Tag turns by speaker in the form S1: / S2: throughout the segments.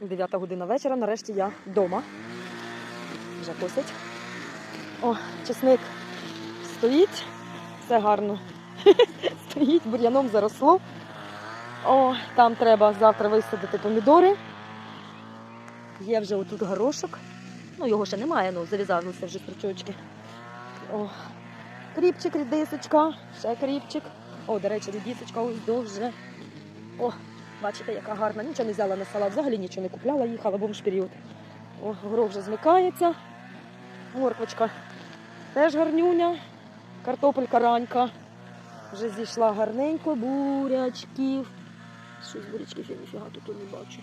S1: 9 година вечора. Нарешті я вдома. Вже косять. О, чесник стоїть. Все гарно. стоїть, бур'яном заросло. О, там треба завтра висадити помідори. Є вже отут горошок. Ну, його ще немає, ну зав'язалися вже стручочки. О, кріпчик, рідисочка, ще кріпчик. О, до речі, рідісочка ось дуже. О, бачите, яка гарна. Нічого не взяла на салат, взагалі нічого не купляла, їхала бомж період. О, горох вже змикається. Морквочка теж гарнюня. Картопелька ранька. Вже зійшла гарненько, бурячків. Щось бурячків я ніфіга тут не бачу.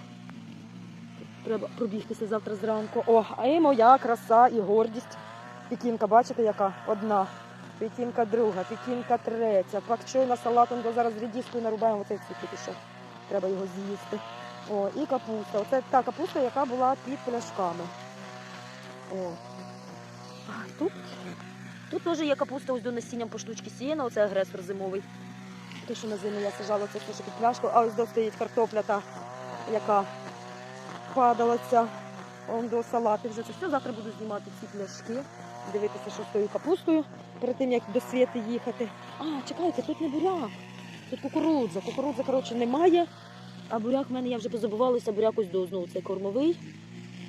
S1: Треба пробігтися завтра зранку. О, а і моя краса і гордість. Пікінка, бачите, яка? Одна. Пікінка друга, пікінка третя. Пакчойна салатом, бо зараз з рідіскою нарубаємо оцей цвіт пішов. Треба його з'їсти. О, і капуста. Оце та капуста, яка була під пляшками. О. Тут, тут теж є капуста ось до насінням по штучці сіяна, оце агресор зимовий. Те, що на зиму я сажала, це все, під пляшку. А ось стоїть картопля та, яка падалася. Он до салати вже це все. Завтра буду знімати ці пляшки, дивитися, що з тою капустою перед тим, як до світи їхати. А, чекайте, тут не буряк. Тут кукурудза. Кукурудза, коротше, немає. А буряк в мене я вже позабувалася, буряк ось до знову цей кормовий.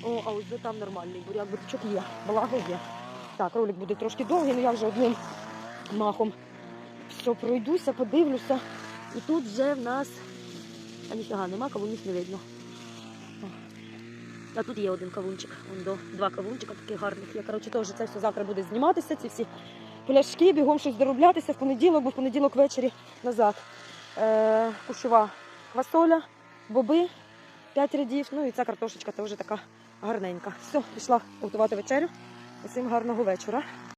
S1: О, а ось там нормальний буряк, бурячок є, благо є. Так, ролик буде трошки довгий, але я вже одним махом все пройдуся, подивлюся. І тут вже в нас. А ніфіга нема, кавунів не видно. А тут є один кавунчик. Вон до два кавунчика таких гарних. Я коротше теж це все завтра буде зніматися. Ці всі пляшки, бігом щось дороблятися в понеділок, бо в понеділок ввечері назад. Е, кущова квасоля, боби, 5 рядів. Ну і ця картошечка теж така гарненька. Все, пішла готувати вечерю. Усім гарного вечора.